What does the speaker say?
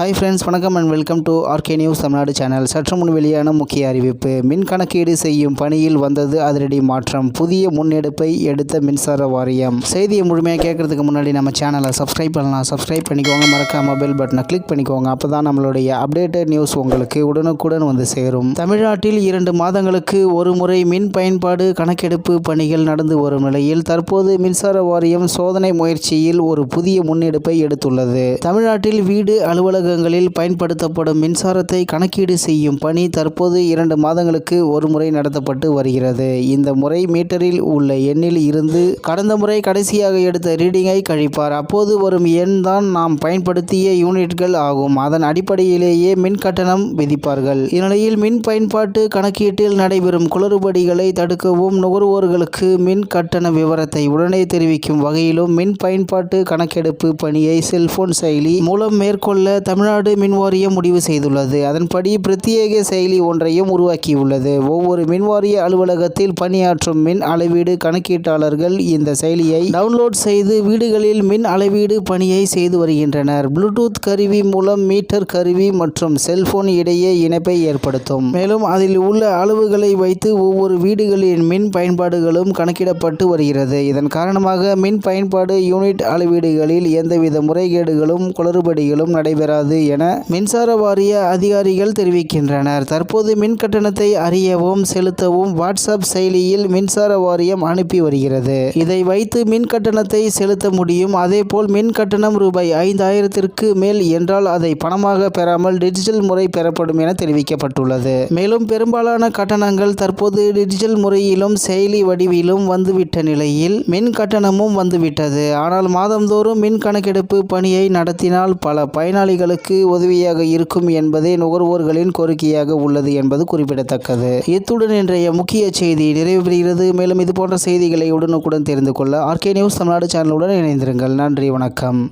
Hi friends வணக்கம் and welcome to RK news Tamil Nadu channel சற்று முன் வெளியான முக்கிய அறிவிப்பு. மின் கணக்கீடு செய்யும் பணியில் வந்தது அதிரடி மாற்றம். புதிய முன்னெடுப்பை எடுத்த மின்சார வாரியம். செய்தியை முழுமையாக கேட்கறதுக்கு முன்னாடி நம்ம சேனலை சப்ஸ்கிரைப் பண்ணலாம். சப்ஸ்கிரைப் பண்ணிக்கோங்க. மறக்காம பெல் பட்டனை கிளிக் பண்ணிக்கோங்க. அப்போ தான் நம்மளுடைய அப்டேட்டட் நியூஸ் உங்களுக்கு உடனுக்குடன் வந்து சேரும். தமிழ்நாட்டில் இரண்டு மாதங்களுக்கு ஒரு முறை மின் பயன்பாடு கணக்கெடுப்பு பணிகள் நடந்து வரும் நிலையில் தற்போது மின்சார வாரியம் சோதனை முயற்சியில் ஒரு புதிய முன்னெடுப்பை எடுத்துள்ளது. தமிழ்நாட்டில் வீடு அலுவலக அலுவலகங்களில் பயன்படுத்தப்படும் மின்சாரத்தை கணக்கீடு செய்யும் பணி தற்போது இரண்டு மாதங்களுக்கு ஒரு முறை நடத்தப்பட்டு வருகிறது. இந்த முறை மீட்டரில் உள்ள எண்ணில் இருந்து கடந்த முறை கடைசியாக எடுத்த ரீடிங்கை கழிப்பார். அப்போது வரும் எண் தான் நாம் பயன்படுத்திய யூனிட்கள் ஆகும். அதன் அடிப்படையிலேயே மின் கட்டணம் விதிப்பார்கள். இந்நிலையில் மின் பயன்பாட்டு கணக்கீட்டில் நடைபெறும் குளறுபடிகளை தடுக்கவும் நுகர்வோர்களுக்கு மின் கட்டண விவரத்தை உடனே தெரிவிக்கும் வகையிலும் மின் பயன்பாட்டு கணக்கெடுப்பு பணியை செல்போன் செயலி மூலம் மேற்கொள்ள தமிழ்நாடு மின் வாரியம் முடிவு செய்துள்ளது. அதன்படி பிரத்யேக செயலி ஒன்றையும் உருவாக்கியுள்ளது. ஒவ்வொரு மின்வாரிய அலுவலகத்தில் பணியாற்றும் மின் அளவீடு கணக்கீட்டாளர்கள் இந்த செயலியை டவுன்லோட் செய்து வீடுகளில் மின் அளவீடு பணியை செய்து வருகின்றனர். ப்ளூடூத் கருவி மூலம் மீட்டர் கருவி மற்றும் செல்போன் இடையே இணைப்பை ஏற்படுத்தும். மேலும் அதில் உள்ள அளவுகளை வைத்து ஒவ்வொரு வீடுகளின் மின் பயன்பாடுகளும் கணக்கிடப்பட்டு வருகிறது. இதன் காரணமாக மின் பயன்பாடு யூனிட் அளவீடுகளில் எந்தவித முறைகேடுகளும் குளறுபடிகளும் நடைபெறாது. என மின்சார வாரிய அதிகாரிகள் தெரிவிக்கின்றனர். தற்போது மின் கட்டணத்தை அறியவும் செலுத்தவும் வாட்ஸ்அப் செயலியில் மின்சார வாரியம் அனுப்பி வருகிறது. இதை வைத்து மின் கட்டணத்தை செலுத்த முடியும். அதேபோல் மின் கட்டணம் ரூபாய் ஐந்தாயிரத்திற்கு மேல் என்றால் அதை பணமாக பெறாமல் டிஜிட்டல் முறை பெறப்படும் என தெரிவிக்கப்பட்டுள்ளது. மேலும் பெரும்பாலான கட்டணங்கள் தற்போது டிஜிட்டல் முறையிலும் செயலி வடிவிலும் வந்துவிட்ட நிலையில் மின் கட்டணமும் வந்துவிட்டது. ஆனால் மாதந்தோறும் மின் கணக்கெடுப்பு பணியை நடத்தினால் பல பயனாளிகள் மக்களுக்கு உதவியாக இருக்கும் என்பதே நுகர்வோர்களின் கோரிக்கையாக உள்ளது என்பது குறிப்பிடத்தக்கது. இத்துடன் இன்றைய முக்கிய செய்தி நிறைவு பெறுகிறது மேலும் இது போன்ற செய்திகளை உடனுக்குடன் தெரிந்து கொள்ள ஆர்கே நியூஸ் தமிழ்நாடு சேனலுடன் இணைந்திருங்கள். நன்றி வணக்கம்.